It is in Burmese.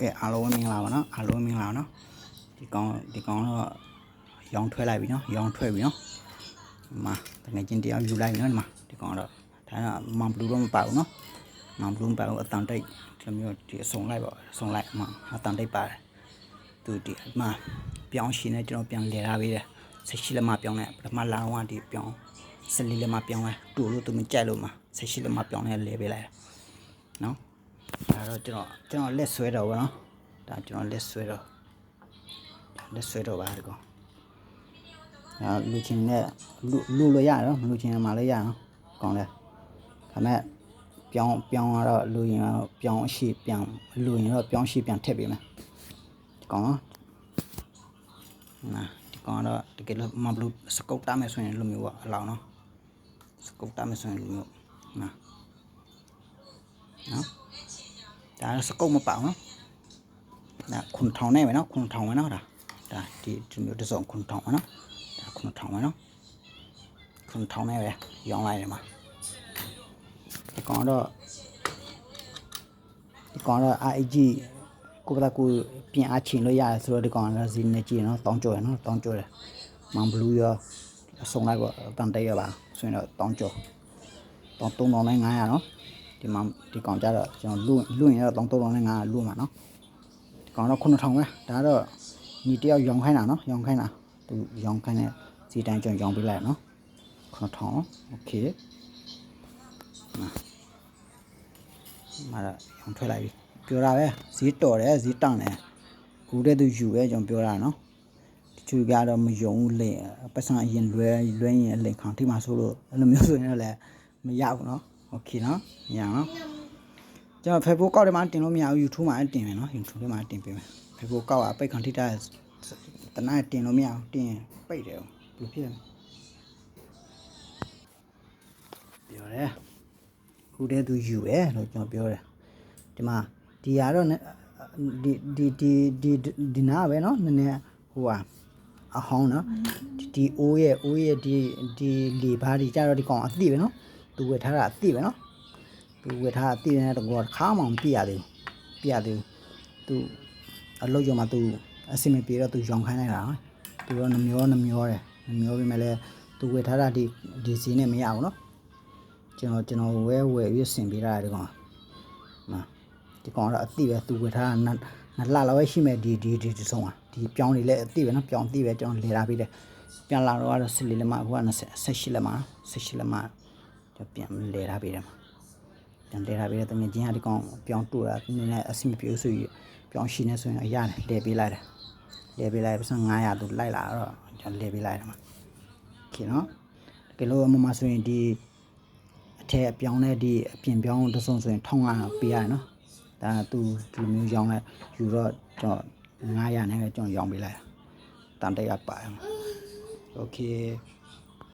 ကဲအားလုံးမင်္ဂလာပါနော်အားလုံးမင်္ဂလာပါနော်ဒီကောင်ဒီကောင်တော့ရောင်းထွက်လိုက်ပြီနော်ရောင်းထွက်ပြီနော်ဒီမှာတကယ်ချင်းတရားယူလိုက်ပြီနော်ဒီမှာဒီကောင်တော့ဒါကမန်ဘလူးတော့မပါဘူးနော်မန်ဘလူးမပါဘူးအတန်တိတ်ဒီလိုမျိုးဒီအစုံလိုက်ပါအစုံလိုက်အမှအတန်တိတ်ပါတယ်သူဒီအမှပြောင်းရှင်နေကျွန်တော်ပြန်လဲထားပေးတယ်ဆက်ရှိလက်မပြောင်းလိုက်ပထမလာတော့ဒီပြောင်းဆက်လေးလက်မပြောင်းလိုက်တူလို့သူမကြိုက်လို့မှာဆက်ရှိလက်မပြောင်းလိုက်လဲပေးလိုက်တယ်နော် ဒါတော့ကျွန်တော်ကျွန်တော်လက်ဆွဲတော့ဗောနော်ဒါကျွန်တော်လက်ဆွဲတော့လက်ဆွဲတော့ပါဒီကောင်အဲလူချင်းနဲ့လူလူလို့ရတော့မလူချင်းမှလည်းရနော်ကောင်းတယ်ဒါမဲ့ပြောင်းပြောင်းတော့လူရင်တော့ပြောင်းရှိပြန်လူရင်တော့ပြောင်းရှိပြန်ထည့်ပေးမယ်ဒီကောင်နော်နာဒီကောင်တော့တကယ်လို့မဘလူစကုတ်တာမယ်ဆိုရင်လူမျိုးကအလောင်းနော်စကုတ်တာမယ်ဆိုရင်လူမျိုးနာနော် ဒါစကုတ်မပေါအောင်နော်ဒါခွန်ထောင်နေမယ်နော်ခွန်ထောင်မယ်နော်ဒါဒါဒီဒီမျိုးတစ်စုံခွန်ထောင်မယ်နော်ဒါခွန်ထောင်မယ်နော်ခွန်ထောင်နေပဲရောင်းလိုက်တယ်မှာဒီကောင်တော့ဒီကောင်တော့ IG ကိုကတကူပြင်အားချင်လို့ရတယ်ဆိုတော့ဒီကောင်ကဇင်းနေကြည့်နော်တောင်းကြော်ရနော်တောင်းကြော်တယ်မန်ဘလူးရောအစုံလိုက်ပေါ့တန်တဲရပါဆိုရင်တော့တောင်းကြော်တောင်း3900နော် ဒီမှာဒီကောင်ကြတော့ကျွန်တော်လွလွရင်တော့3 3နဲ့5လွမှာနော်ဒီကောင်တော့9000ပဲဒါတော့ညီတယောက်ရောင်းခိုင်းတာနော်ရောင်းခိုင်းတာသူရောင်းခိုင်းတဲ့စီတိုင်းကျွန်တော်ရောင်းပေးလိုက်နော်9000โอเคမှာမှာတော့ရောင်းထွက်လိုက်ပြီပြောတာပဲဈေးတော်တယ်ဈေးတောင်းတယ်ခုတည်းသူယူပဲကျွန်တော်ပြောတာနော်တချို့ကတော့မယုံဘူးလေပတ်စံအရင်လွဲလွဲရင်လေခေါင်ထိမှဆိုလို့အဲ့လိုမျိုးဆိုရင်တော့လည်းမရဘူးနော် โอเคနော်မရအောင်နော်ကျွန်တော် Facebook ကောက်တယ်မှာတင်လို့မရဘူး YouTube မှာတင်မယ်နော် YouTube ထဲမှာတင်ပေးမယ် Facebook ကောက်ကပိတ်ခံထိတာတနားတင်လို့မရဘူးတင်ပိတ်တယ်ဘယ်လိုဖြစ်လဲပြောတယ်ခုတည်းသူယူတယ်လို့ကျွန်တော်ပြောတယ်ဒီမှာဒီဟာတော့ဒီဒီဒီဒီဒီနားပဲနော်နည်းနည်းဟိုဟာအဟောင်းနော်ဒီဒီအိုးရဲ့အိုးရဲ့ဒီဒီလေဘားဒီကြတော့ဒီကောင်အသိပဲနော် သူဝယ်ထားတာအသိပဲနော်သူဝယ်ထားတာအသိနေတော့ခါမှမပြရသေးဘူးပြရသေးဘူးသူအလုပ်ကြောင့်မှသူအစင်မပြေတော့သူရောင်ခိုင်းလိုက်တာနော်သူတော့နှမျောနှမျောတယ်နှမျောပြီမဲ့လဲသူဝယ်ထားတာဒီဒီစီနဲ့မရဘူးနော်ကျွန်တော်ကျွန်တော်ဝဲဝယ်ပြီးဆင်ပေးတာဒီကောင်မှာဒီကောင်တော့အသိပဲသူဝယ်ထားတာနနလှလောက်ပဲရှိမဲ့ဒီဒီဒီဆုံးอ่ะဒီပြောင်းနေလဲအသိပဲနော်ပြောင်းသိပဲကျွန်တော်လေထားပေးတယ်ပြန်လာတော့ကတော့14လက်မအခုက20 18လက်မ18လက်မ ကျွန်တော်ပြန်လေထားပေးတယ်မှာပြန်လေထားပေးတယ်တငယ်ချင်းဟာဒီကောင်ပြောင်းတူတာနည်းနည်းအဆင်မပြေဆိုပြီးပြောင်းရှိနေဆိုရင်အရတယ်လေပေးလိုက်တယ်လေပေးလိုက်ပတ်စံ900သူလိုက်လာတော့ကျွန်တော်လေပေးလိုက်တယ်မှာโอเคနော်တကယ်လို့မမဆိုရင်ဒီအထက်အပြောင်းနဲ့ဒီအပြင်ပြောင်းတစ်စုံဆိုရင်1500ပေးရတယ်နော်ဒါသူဒီလိုမျိုးရောင်းလိုက်ယူတော့ကျွန်တော်900နဲ့ပဲကျွန်တော်ရောင်းပေးလိုက်တာတန်တရပါတယ်โอเค